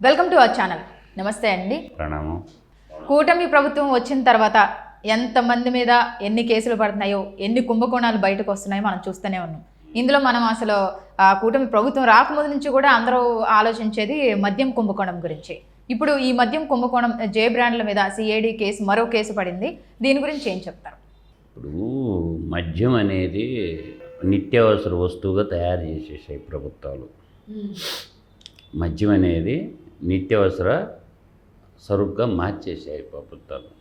Welcome to our channel. నమస్తే అండి. ప్రణామం. కూటమి ప్రభుత్వం వచ్చిన తర్వాత ఎంతమంది మీద ఎన్ని కేసులు పడుతున్నాయో ఎన్ని కుంభకోణాలు బయటకు వస్తున్నాయో మనం చూస్తూనే ఉన్నాం. ఇందులో మనం అసలు ఆ, కూటమి ప్రభుత్వం రాకముందు నుంచి కూడా అందరూ ఆలోచించేది మద్యం కుంభకోణం గురించి. ఇప్పుడు ఈ మద్యం కుంభకోణం జే బ్రాండ్ల మీద సిఐడి కేసు మరో కేసు పడింది. దీని గురించి ఏం చెప్తారు? ఇప్పుడు మద్యం అనేది నిత్యావసర వస్తువుగా తయారు చేసేసాయి ప్రభుత్వాలు. మద్యం అనేది నిత్యావసర సరుకుగా మార్చేసాయి ప్రభుత్వాలు.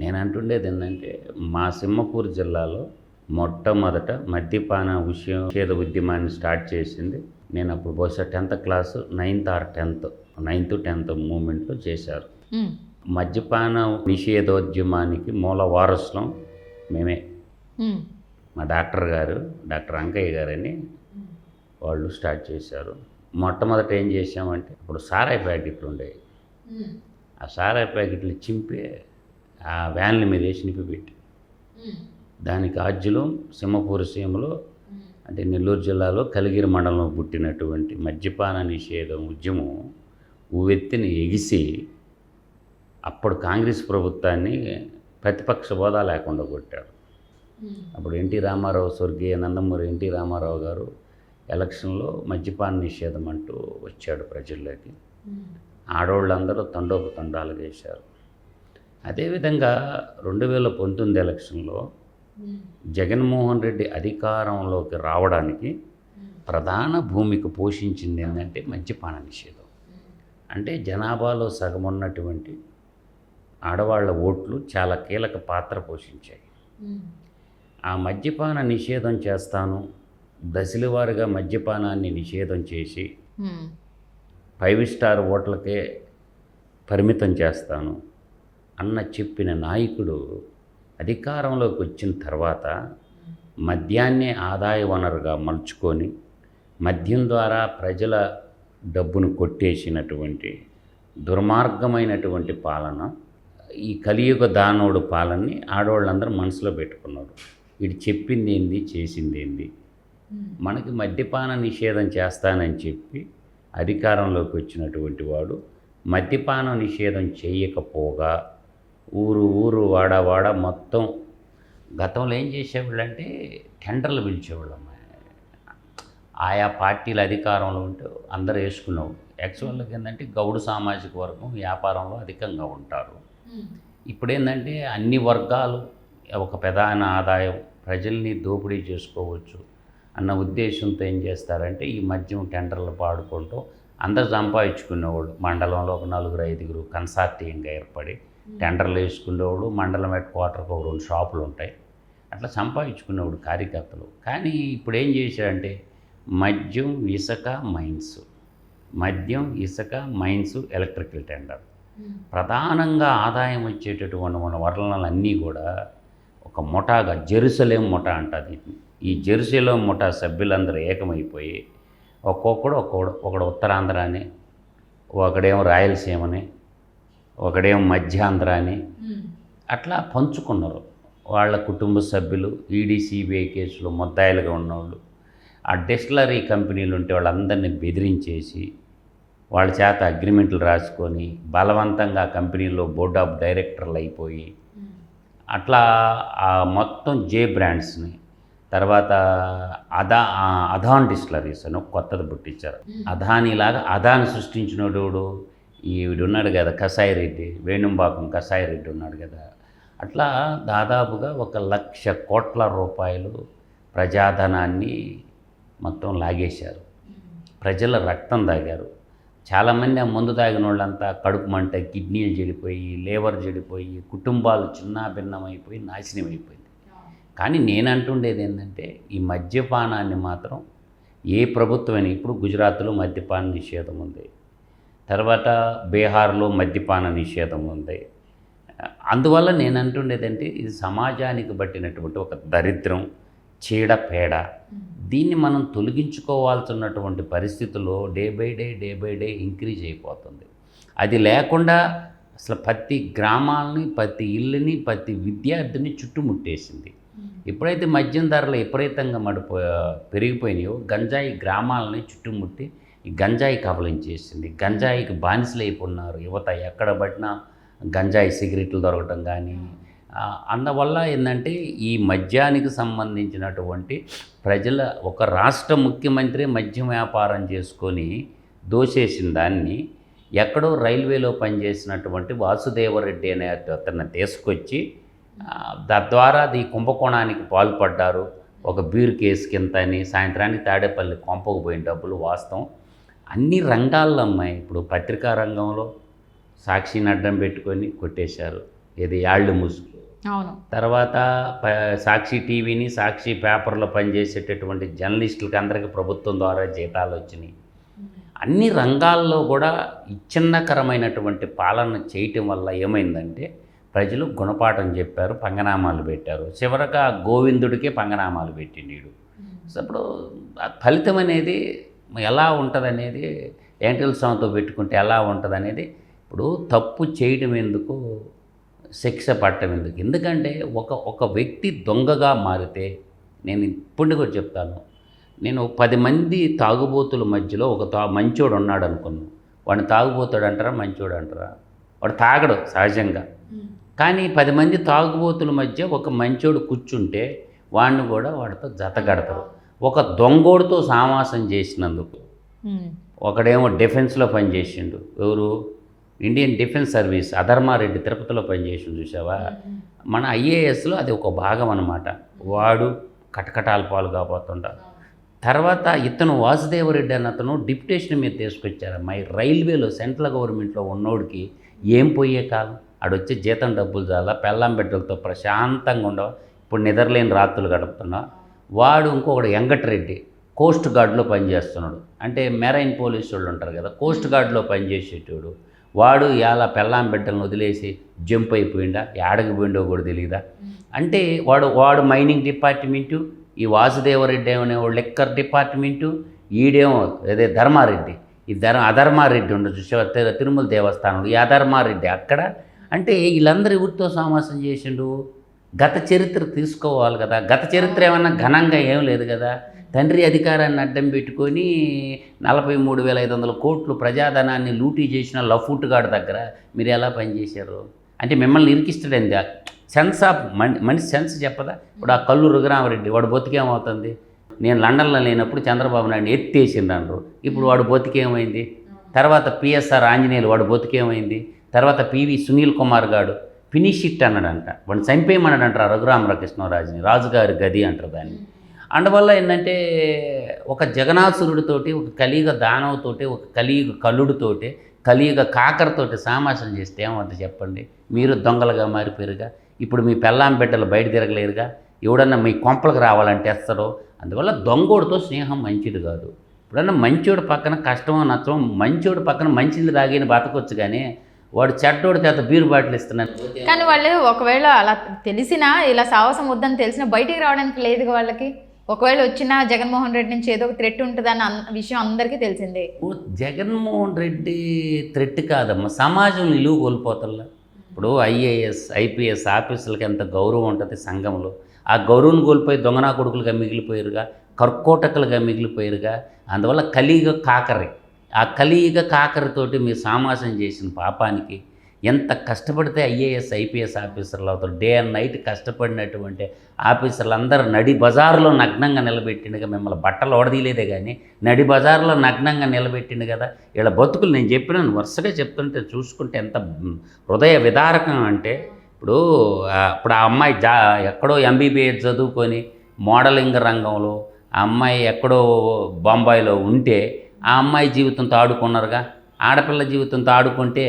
నేను అంటుండేది ఏంటంటే మా సింహపూర్ జిల్లాలో మొట్టమొదట మద్యపాన విషయం నిషేధ ఉద్యమాన్ని స్టార్ట్ చేసింది. నేను అప్పుడు బహుశా tenth class ninth or tenth ninth tenth మూమెంట్లో చేశారు. మద్యపాన నిషేధోద్యమానికి మూల వారసులం మేమే. మా డాక్టర్ గారు డాక్టర్ అంకయ్య గారని వాళ్ళు స్టార్ట్ చేశారు. మొట్టమొదట ఏం చేసామంటే ఇప్పుడు సారాయి ప్యాకెట్లు ఉండేవి. ఆ సారాయి ప్యాకెట్లు చింపి ఆ వ్యాన్ల మీద వేసి నింపి పెట్టి ఉమ్, దానికి ఆజ్యులు సింహపూర్ సీమలో అంటే నెల్లూరు జిల్లాలో కలిగిరి మండలంలో పుట్టినటువంటి మద్యపాన నిషేధం ఉద్యమం ఉవ్వెత్తిని ఎగిసి అప్పుడు కాంగ్రెస్ ప్రభుత్వాన్ని ప్రతిపక్ష హోదా లేకుండా కొట్టారు. ఉమ్, అప్పుడు ఎన్టీ రామారావు స్వర్గీయ నందమూరి ఎన్టీ రామారావు గారు ఎలక్షన్లో మద్యపాన నిషేధం అంటూ వచ్చాడు ప్రజల్లోకి. ఆడవాళ్ళందరూ తండోపు తండాలు వేశారు. అదేవిధంగా రెండు వేల పంతొమ్మిది ఎలక్షన్లో జగన్మోహన్ రెడ్డి అధికారంలోకి రావడానికి ప్రధాన భూమిక పోషించింది ఏంటంటే మద్యపాన నిషేధం. అంటే జనాభాలో సగం ఉన్నటువంటి ఆడవాళ్ళ ఓట్లు చాలా కీలక పాత్ర పోషించాయి. ఆ మద్యపాన నిషేధం చేస్తాను దశలవారుగా మద్యపానాన్ని నిషేధం చేసి ఫైవ్ స్టార్ ఓట్లకే పరిమితం చేస్తాను అన్న చెప్పిన నాయకుడు అధికారంలోకి వచ్చిన తర్వాత మద్యాన్నే ఆదాయ వనరుగా మలుచుకొని మద్యం ద్వారా ప్రజల డబ్బును కొట్టేసినటువంటి దుర్మార్గమైనటువంటి పాలన ఈ కలియుగ దానవుడు పాలనని ఆడవాళ్ళందరూ మనసులో పెట్టుకున్నారు. వీడు చెప్పింది ఏంది చేసింది ఏంది? మనకి మద్యపాన నిషేధం చేస్తానని చెప్పి అధికారంలోకి వచ్చినటువంటి వాడు మద్యపాన నిషేధం చేయకపోగా ఊరు ఊరు వాడ వాడ మొత్తం గతంలో ఏం చేసేవాళ్ళంటే టెండర్లు పిలిచేవాళ్ళమ్మ ఆయా పార్టీల అధికారంలో ఉంటే అందరూ వేసుకునేవాడు యాక్చువల్గా ఏంటంటే గౌడు సామాజిక వర్గం వ్యాపారంలో అధికంగా ఉంటారు. ఉమ్, ఇప్పుడు ఏంటంటే అన్ని వర్గాలు ఒక ప్రధాన ఆదాయం ప్రజల్ని దోపిడీ చేసుకోవచ్చు. అన్న ఉద్దేశంతో ఏం చేస్తారంటే ఈ మద్యం టెండర్లు పాడుకుంటూ అందరు సంపాదించుకునేవాళ్ళు మండలంలో ఒక నలుగురు ఐదుగురు కన్సార్టియంగా ఏర్పడి టెండర్లు వేసుకునేవాడు. మండలం హెడ్ క్వార్టర్కి ఒక రెండు షాపులు ఉంటాయి. అట్లా సంపాదించుకునేవాడు కార్యకర్తలు. కానీ ఇప్పుడు ఏం చేశారంటే మద్యం ఇసుక మైన్స్. మద్యం ఇసుక మైన్స్ ఎలక్ట్రికల్ టెండర్. ప్రధానంగా ఆదాయం వచ్చేటటువంటి మన వనరులన్నీ కూడా ఒక ముఠాగా జెరూసలేం ముఠా అంటుంది ఈ జెరూసలేం ముఠా సభ్యులందరూ ఏకమైపోయి ఒక్కొక్కడు ఒక్కొక్కడు ఒకడు ఉత్తరాంధ్ర అని ఒకడేమో రాయలసీమని ఒకడేమో మధ్యాంధ్ర అని అట్లా పంచుకున్నారు. వాళ్ళ కుటుంబ సభ్యులు ఈడీ సిబిఐ కేసులో ముద్దాయిలుగా ఉన్నవాళ్ళు ఆ డెస్టిలరీ కంపెనీలు ఉంటే వాళ్ళందరినీ బెదిరించేసి వాళ్ళ చేత అగ్రిమెంట్లు రాసుకొని బలవంతంగా ఆ కంపెనీలో బోర్డ్ ఆఫ్ డైరెక్టర్లు అయిపోయి అట్లా ఆ మొత్తం జే బ్రాండ్స్ని తర్వాత అదా ఆ అదాన్ డిస్టిలరీస్ అని కొత్తది పుట్టించారు. అదానిలాగా అదాని సృష్టించినోడు ఈవిడు ఉన్నాడు కదా కసాయి రెడ్డి వేణుంబాకం కసాయి రెడ్డి ఉన్నాడు కదా. అట్లా దాదాపుగా ఒక లక్ష కోట్ల రూపాయలు ప్రజాధనాన్ని మొత్తం లాగేశారు. ప్రజల రక్తం తాగారు. చాలామంది ఆ మందు తాగిన వాళ్ళంతా కడుపు మంట కిడ్నీలు చెడిపోయి లేవర్ చెడిపోయి కుటుంబాలు చిన్నాభిన్నమైపోయి నాశనం అయిపోయింది కానీ నేను అంటుండేది ఏంటంటే ఈ మద్యపానాన్ని మాత్రం ఏ ప్రభుత్వమైనా ఇప్పుడు గుజరాత్లో మద్యపాన నిషేధం ఉంది. తర్వాత బీహార్లో మద్యపాన నిషేధం ఉంది. అందువల్ల నేను అంటుండేదంటే ఇది సమాజానికి పట్టినటువంటి ఒక దరిద్రం చీడ పేడ. దీన్ని మనం తొలగించుకోవాల్సినటువంటి పరిస్థితుల్లో day by day day by day increase అయిపోతుంది. అది లేకుండా అసలు ప్రతి గ్రామాలని ప్రతి ఇల్లుని ప్రతి విద్యార్థిని చుట్టుముట్టేసింది. ఎప్పుడైతే మద్యం ధరలు విపరీతంగా మడిపో పెరిగిపోయినాయో గంజాయి గ్రామాలని చుట్టుముట్టి ఈ గంజాయి కబలించేసింది గంజాయికి బానిసలైపోయినారు యువత ఎక్కడ పడినా గంజాయి సిగరెట్లు దొరకటం కానీ అందువల్ల ఏంటంటే ఈ మద్యానికి సంబంధించినటువంటి ప్రజల ఒక రాష్ట్ర ముఖ్యమంత్రి మద్యం వ్యాపారం చేసుకొని దోచేసిన దాన్ని ఎక్కడో రైల్వేలో పనిచేసినటువంటి వాసుదేవరెడ్డి అనే అతన్ని తీసుకొచ్చి తద్వారా అది కుంభకోణానికి పాల్పడ్డారు. ఒక బీర్ కేసు కింద అని సాయంత్రానికి తాడేపల్లి కొంపకు పోయిన డబ్బులు వాస్తవం. అన్ని రంగాల్లో అమ్మాయి ఇప్పుడు పత్రికా రంగంలో సాక్షిని అడ్డం పెట్టుకొని కొట్టేశారు. ఇది యాళ్ళు ముసుగు. అవును. తర్వాత సాక్షి టీవీని సాక్షి పేపర్లో పనిచేసేటటువంటి జర్నలిస్టులకి అందరికీ ప్రభుత్వం ద్వారా జీతాలు వచ్చినాయి. అన్ని రంగాల్లో కూడా ఇచ్చిన్నకరమైనటువంటి పాలన చేయటం వల్ల ఏమైందంటే ప్రజలు గుణపాఠం చెప్పారు పంగనామాలు పెట్టారు. చివరగా గోవిందుడికే పంగనామాలు పెట్టిండు సో ఇప్పుడు ఆ ఫలితం అనేది ఎలా ఉంటుంది అనేది ఏంటల్ స్వామితో పెట్టుకుంటే ఎలా ఉంటుంది అనేది ఇప్పుడు తప్పు చేయడం ఎందుకు శిక్ష పట్టడం ఎందుకు? ఎందుకంటే ఒక ఒక వ్యక్తి దొంగగా మారితే నేను ఇప్పుడు కూడా చెప్తాను. నేను పది మంది తాగుబోతుల మధ్యలో ఒక తా మంచోడు ఉన్నాడు అనుకున్నాను వాడిని తాగుబోతాడు అంటారా మంచోడు అంటారా వాడు తాగడు సహజంగా. కానీ పది మంది తాగుబోతుల మధ్య ఒక మంచోడు కూర్చుంటే వాడిని కూడా వాడితో జతగడతారు ఒక దొంగోడితో సావాసం చేసినందుకు. ఒకడేమో డిఫెన్స్లో పనిచేసిండు. ఎవరు? ఇండియన్ డిఫెన్స్ సర్వీస్ అధర్మారెడ్డి తిరుపతిలో పనిచేసిండు చూసావా మన ఐఏఎస్లో అది ఒక భాగం అన్నమాట. వాడు కటకటాల పాలు కాబోతుంటాడు తర్వాత ఇతను వాసుదేవరెడ్డి అన్న అతను డిప్యుటేషన్ మీద తీసుకొచ్చారు. అమ్మాయి రైల్వేలో సెంట్రల్ గవర్నమెంట్లో ఉన్నోడికి ఏం పోయే కాలం? ఆడొచ్చే జీతం డబ్బులు చాలా పెళ్ళం బిడ్డలతో ప్రశాంతంగా ఉండవు? ఇప్పుడు నిద్రలేని రాత్రులు గడుపుతున్నావు? వాడు ఇంకొకడు వెంకటరెడ్డి కోస్ట్ గార్డ్లో పనిచేస్తున్నాడు. అంటే మెరైన్ పోలీసు వాళ్ళు ఉంటారు కదా కోస్ట్ గార్డ్లో పనిచేసేటోడు. వాడు ఇలా పెళ్ళాం బిడ్డలను వదిలేసి జంప్ అయిపోయిండా? ఏడకి పోయిండో కూడా తెలియదా అంటే వాడు వాడు మైనింగ్ డిపార్ట్మెంటు ఈ వాసుదేవరెడ్డి అనేవాడు లెక్కర్ డిపార్ట్మెంటు ఈడేమో అదే ధర్మారెడ్డి. ఈ ధర్మ అధర్మారెడ్డి ఉండదు చూసావా తిరుమల దేవస్థానం. ఈ అధర్మారెడ్డి అక్కడ? అంటే వీళ్ళందరూ ఎవరితో సామాసం చేసిండు. గత చరిత్ర తీసుకోవాలి కదా. గత చరిత్ర ఏమన్నా ఘనంగా ఏం లేదు కదా. తండ్రి అధికారాన్ని అడ్డం పెట్టుకొని నలభై మూడు వేల ఐదు వందల కోట్లు ప్రజాధనాన్ని లూటీ చేసిన లఫూట్ గాడి దగ్గర మీరు ఎలా పనిచేశారు అంటే మిమ్మల్ని ఇరికిస్తాడండి. సెన్స్ ఆఫ్ మని మనిషి సెన్స్ చెప్పదా? ఇప్పుడు ఆ కల్లు రఘురామరెడ్డి వాడు బతికేమవుతుంది? నేను లండన్లో లేనప్పుడు చంద్రబాబు నాయుడు ఎత్తేసిండ్రు ఇప్పుడు వాడు బతికేమైంది? తర్వాత పిఎస్ఆర్ ఆంజనేయులు వాడు బతికేమైంది? తర్వాత పివి సునీల్ కుమార్ గాడు ఫినిష్ ఇట్ అన్నాడంట. వాడిని చంపేయమన్నాడంట రఘురామకృష్ణరాజుని రాజుగారి గది అంటారు దాన్ని. అందువల్ల ఏంటంటే ఒక జగనాసురుడితోటి ఒక కలియుగ దానవతోటి ఒక కలియుగ కల్లుడితోటి కలియుగ కాకరతోటి సామాసం చేస్తే ఏమవుతుంది చెప్పండి? మీరు దొంగలుగా మారిపోయారుగా. ఇప్పుడు మీ పెళ్ళాం బిడ్డలు బయట తిరగలేరుగా. ఎవడన్నా మీ కొంపలకు రావాలంటే ఎస్తారో అందువల్ల దొంగోడితో స్నేహం మంచిది కాదు. ఇప్పుడన్నా మంచోడు పక్కన కష్టమో నచ్చమో మంచోడు పక్కన మంచిది తాగిన బతకొచ్చు కానీ వాడు చెడ్డోడి చేత బీరు బాటిల్ ఇస్తున్నాను కానీ వాళ్ళు ఒకవేళ అలా తెలిసినా ఇలా సాహసం వద్దని తెలిసినా బయటికి రావడానికి లేదు వాళ్ళకి. ఒకవేళ వచ్చినా జగన్మోహన్ రెడ్డి నుంచి ఏదో ఒక థ్రెట్ ఉంటుందన్న విషయం అందరికీ తెలిసిందే. జగన్మోహన్ రెడ్డి థ్రెట్ కాదమ్మా. సమాజం నిలువ కోల్పోతల్లా. ఇప్పుడు ఐఏఎస్ ఐపీఎస్ ఆఫీసులకి ఎంత గౌరవం ఉంటుంది సంఘంలో. ఆ గౌరవం కోల్పోయి దొంగనా కొడుకులుగా మిగిలిపోయారుగా కర్కోటకులుగా మిగిలిపోయారుగా అందువల్ల కలియుగ కాకరి ఆ కలియుగ కాకరితోటి మీరు సామాసం చేసిన పాపానికి ఎంత కష్టపడితే ఐఏఎస్ ఐపీఎస్ ఆఫీసర్లు అవుతారు. డే అండ్ నైట్ కష్టపడినటువంటి ఆఫీసర్లు అందరూ నడి బజారులో నగ్నంగా నిలబెట్టిండుగా మిమ్మల్ని బట్టలు ఓడదీయలేదే కానీ నడి బజార్లో నగ్నంగా నిలబెట్టిండు కదా. ఇలా బతుకులు నేను చెప్పినాను వరుసగా చెప్తుంటే చూసుకుంటే ఎంత హృదయ విదారకం అంటే ఇప్పుడు ఇప్పుడు ఆ అమ్మాయి జా ఎక్కడో ఎంబీబీఎస్ చదువుకొని మోడలింగ్ రంగంలో ఆ అమ్మాయి ఎక్కడో బొంబాయిలో ఉంటే ఆ అమ్మాయి జీవితంతో ఆడుకున్నారుగా. ఆడపిల్ల జీవితంతో ఆడుకుంటే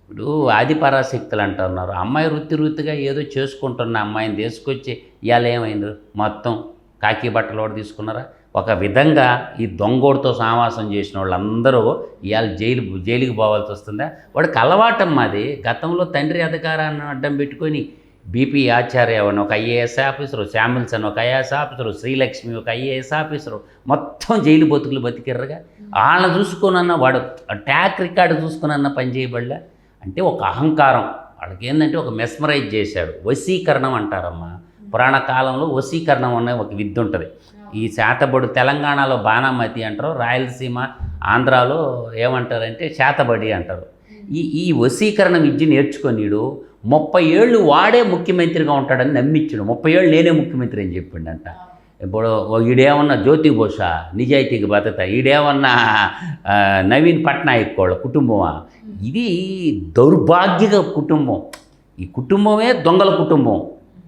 ఇప్పుడు ఆది పరాశక్తులు అంటున్నారు. అమ్మాయి వృత్తి వృత్తిగా ఏదో చేసుకుంటున్న అమ్మాయిని తీసుకొచ్చి ఇవాళ ఏమైంది? మొత్తం కాకి బట్టలు కూడా తీసుకున్నారా? ఒక విధంగా ఈ దొంగోడితో సావాసం చేసిన వాళ్ళందరూ ఇవాళ జైలు జైలుకి పోవాల్సి వస్తుందా? వాడికి అలవాటం మాది గతంలో తండ్రి అధికారాన్ని అడ్డం పెట్టుకొని బీపీ ఆచార్య అని ఒక ఐఏఎస్ ఆఫీసరు శామిల్సన్ ఒక ఐఏఎస్ ఆఫీసరు శ్రీలక్ష్మి ఒక ఐఏఎస్ ఆఫీసరు మొత్తం జైలు బతుకులు బతికిర్రగా. వాళ్ళని చూసుకునన్న వాడు ట్యాక్ రికార్డు చూసుకునన్న పని చేయబడలే? అంటే ఒక అహంకారం. వాళ్ళకి ఏంటంటే ఒక మెస్మరైజ్ చేశాడు. వశీకరణం అంటారమ్మా. పురాణ కాలంలో వశీకరణం అనే ఒక విద్య ఉంటుంది. ఈ శాతబడి తెలంగాణలో బాణామతి అంటారు రాయలసీమ ఆంధ్రాలో ఏమంటారంటే శాతబడి అంటారు. ఈ ఈ వశీకరణ విద్య నేర్చుకొనిడు ముప్పై ఏళ్ళు వాడే ముఖ్యమంత్రిగా ఉంటాడని నమ్మించాడు. ముప్పై ఏళ్ళు నేనే ముఖ్యమంత్రి అని చెప్పిండంట. ఇప్పుడు ఓ ఈడేమన్నా జ్యోతిబోష నిజాయితీకి బతత ఈడేమన్నా నవీన్ పట్నాయక్ వాళ్ళ కుటుంబమా? ఇది దౌర్భాగ్యక కుటుంబం. ఈ కుటుంబమే దొంగల కుటుంబం.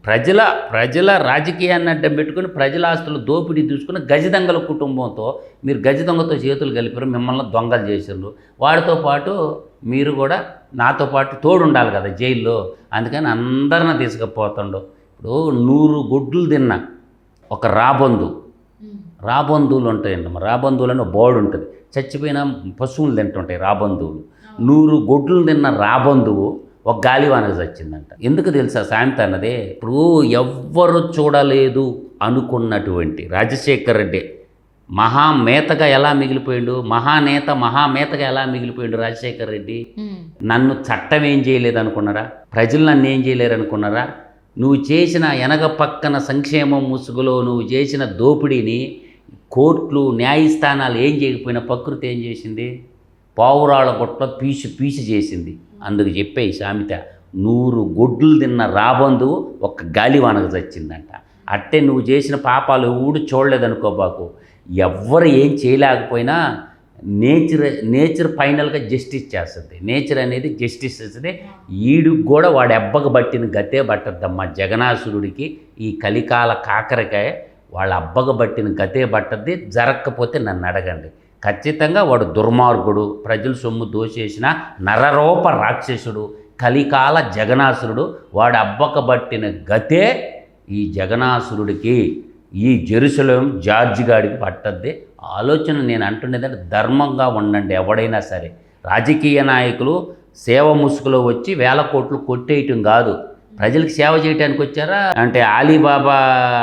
ప్రజల ప్రజల రాజకీయాన్ని అడ్డం పెట్టుకుని ప్రజల ఆస్తులు దోపిడీ తీసుకుని గజదొంగల కుటుంబంతో మీరు గజదొంగతో చేతులు కలిపారు మిమ్మల్ని దొంగలు చేసిండ్రు వాడితో పాటు మీరు కూడా నాతో పాటు తోడు ఉండాలి కదా జైల్లో. అందుకని అందరిని తీసుకుపోతుండు. ఇప్పుడు నూరు గుడ్లు తిన్నా ఒక రాబందు. రాబందువులు ఉంటాయండి రాబందువులు అని బోర్డు ఉంటుంది. చచ్చిపోయిన పశువులు తింటుంటాయి రాబందువులు. నూరు గొడ్లు తిన్న రాబందువు ఒక గాలివానకు చచ్చిందంట ఎందుకు తెలుసా సామెత అన్నదే ఇప్పుడు ఎవ్వరు చూడలేదు అనుకున్నటువంటి రాజశేఖర్ రెడ్డి. మహామేతగా ఎలా మిగిలిపోయిండు మహానేత మహామేతగా ఎలా మిగిలిపోయిండు రాజశేఖర్ రెడ్డి. నన్ను చట్టం ఏం చేయలేదు అనుకున్నారా? ప్రజలు నన్ను ఏం చేయలేరు అనుకున్నారా? నువ్వు చేసిన వెనక పక్కన సంక్షేమం ముసుగులో నువ్వు చేసిన దోపిడీని కోర్టులు న్యాయస్థానాలు ఏం చేయకపోయినా ప్రకృతి ఏం చేసింది? పావురాళ్ళ గుట్ల పీసు పీసు చేసింది. అందుకు చెప్పే ఈ సామెత నూరు గొడ్లు తిన్న రాబందు ఒక్క గాలివానకు చచ్చిందంట. అట్టే నువ్వు చేసిన పాపాలు ఎవడు చూడలేదనుకోబాకు ఎవ్వరు ఏం చేయలేకపోయినా నేచర్ నేచర్ ఫైనల్గా జస్టిస్ చేస్తుంది. నేచర్ అనేది జస్టిస్ చేస్తుంది. ఈడు కూడా వాడు ఎబ్బకు పట్టిన గతే పట్టద్దమ్మా జగనాసురుడికి ఈ కలికాల కాకరకాయ వాళ్ళ అబ్బకు పట్టిన గతే పట్టద్ది జరగకపోతే నన్ను అడగండి. ఖచ్చితంగా వాడు దుర్మార్గుడు ప్రజల సొమ్ము దోచేసిన నరరూప రాక్షసుడు కలికాల జగనాసురుడు వాడు అబ్బకబట్టిన గతే ఈ జగనాసురుడికి ఈ జెరుసలేం జార్జి గాడికి పట్టద్ది. ఆలోచన నేను అంటున్నదంటే ధర్మంగా ఉండండి ఎవడైనా సరే. రాజకీయ నాయకులు సేవ ముసుగులో వచ్చి వేల కోట్లు కొట్టేయటం కాదు. ప్రజలకు సేవ చేయడానికి వచ్చారా? అంటే ఆలీబాబా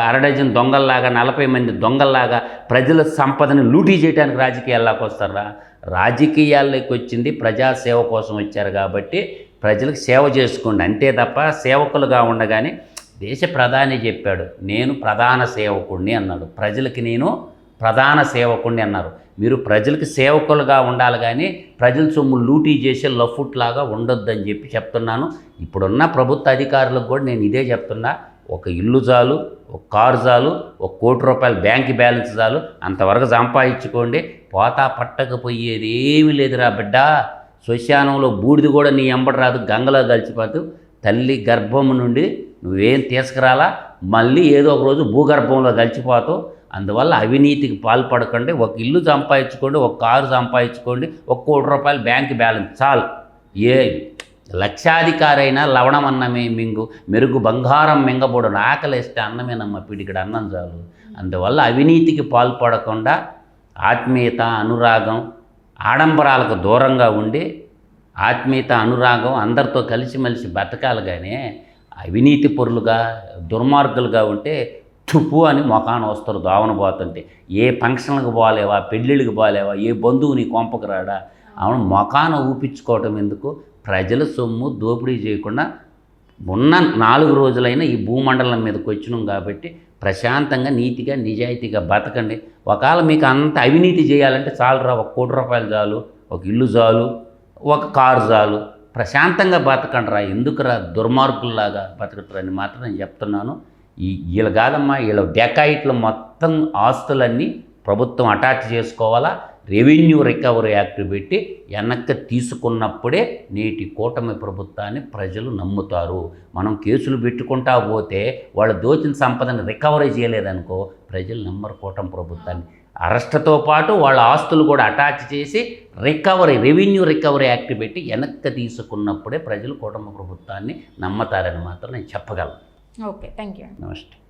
అరడజన్ దొంగల్లాగా నలభై మంది దొంగల్లాగా ప్రజల సంపదను లూటీ చేయడానికి రాజకీయాల్లోకి వస్తారా? రాజకీయాల్లోకి వచ్చింది ప్రజాసేవ కోసం వచ్చారు కాబట్టి ప్రజలకు సేవ చేసుకోండి. అంతే తప్ప సేవకులుగా ఉండగానే దేశ ప్రధాని చెప్పాడు నేను ప్రధాన సేవకుడిని అన్నాడు. ప్రజలకి నేను ప్రధాన సేవకుడిని అన్నారు. మీరు ప్రజలకు సేవకులుగా ఉండాలి కానీ ప్రజల సొమ్ము లూటీ చేసే లఫుట్ లాగా ఉండొద్దని చెప్పి చెప్తున్నాను. ఇప్పుడున్న ప్రభుత్వ అధికారులకు కూడా నేను ఇదే చెప్తున్నా. ఒక ఇల్లు చాలు ఒక కారు చాలు ఒక కోటి రూపాయల బ్యాంక్ బ్యాలెన్స్ చాలు అంతవరకు సంపాదించుకోండి. పోతా పట్టకపోయేది ఏమీ లేదురా బిడ్డ. శ్మశానంలో బూడిద కూడా నీ ఎంబడి రాదు గంగలో కలిసిపోతూ తల్లి గర్భం నుండి నువ్వేం తీసుకురాలా? మళ్ళీ ఏదో ఒక రోజు భూగర్భంలో కలిసిపోతావు. అందువల్ల అవినీతికి పాల్పడకండి ఒక ఇల్లు సంపాదించుకోండి ఒక కారు సంపాదించుకోండి ఒక కోటి రూపాయలు బ్యాంక్ బ్యాలెన్స్ చాలు. ఏ లక్షాధికారైనా లవణం అన్నమే మింగు మెరుగు బంగారం మింగబోడు ఆకలిస్తే అన్నమేనమ్మ పిడికిడు అన్నం చాలు. అందువల్ల అవినీతికి పాల్పడకుండా ఆత్మీయత అనురాగం ఆడంబరాలకు దూరంగా ఉండి ఆత్మీయత అనురాగం అందరితో కలిసిమెలిసి బతకాలి కానీ అవినీతి పొరులుగా దుర్మార్గులుగా ఉంటే తుప్పు అని మొఖాన వస్తారు దోవన పోతుంటే ఏ ఫంక్షన్లకు పోలేవా పెళ్ళిళ్ళకి పోలేవా ఏ బంధువు నీ కొంపకు రాడా? అవును మొఖాన ఊపించుకోవటం ఎందుకు? ప్రజల సొమ్ము దోపిడీ చేయకుండా ఉన్న నాలుగు రోజులైనా ఈ భూమండలం మీదకి వచ్చినాం కాబట్టి ప్రశాంతంగా నీతిగా నిజాయితీగా బతకండి. ఒకవేళ మీకు అంత అవినీతి చేయాలంటే చాలురా ఒక కోటి రూపాయలు చాలు ఒక ఇల్లు చాలు ఒక కారు చాలు. ప్రశాంతంగా బతకండి రా ఎందుకురా దుర్మార్గుల్లాగా బతకటరని మాత్రం నేను చెప్తున్నాను. వీళ్ళు కాదమ్మా వీళ్ళ డెకాయిట్లు మొత్తం ఆస్తులన్నీ ప్రభుత్వం అటాచ్ చేసుకోవాలా? రెవెన్యూ రికవరీ యాక్ట్ పెట్టి వెనక్కి తీసుకున్నప్పుడే నేటి కూటమి ప్రభుత్వాన్ని ప్రజలు నమ్ముతారు. మనం కేసులు పెట్టుకుంటా పోతే వాళ్ళు దోచిన సంపదని రికవరీ చేయలేదనుకో ప్రజలు నమ్మరు కూటమి ప్రభుత్వాన్ని. అరెస్ట్తో పాటు వాళ్ళ ఆస్తులు కూడా అటాచ్ చేసి రికవరీ రెవెన్యూ రికవరీ యాక్ట్ పెట్టి వెనక్కి తీసుకున్నప్పుడే ప్రజలు కూటమి ప్రభుత్వాన్ని నమ్మతారని మాత్రం నేను చెప్పగలను. ओके थैंक यू नमस्ते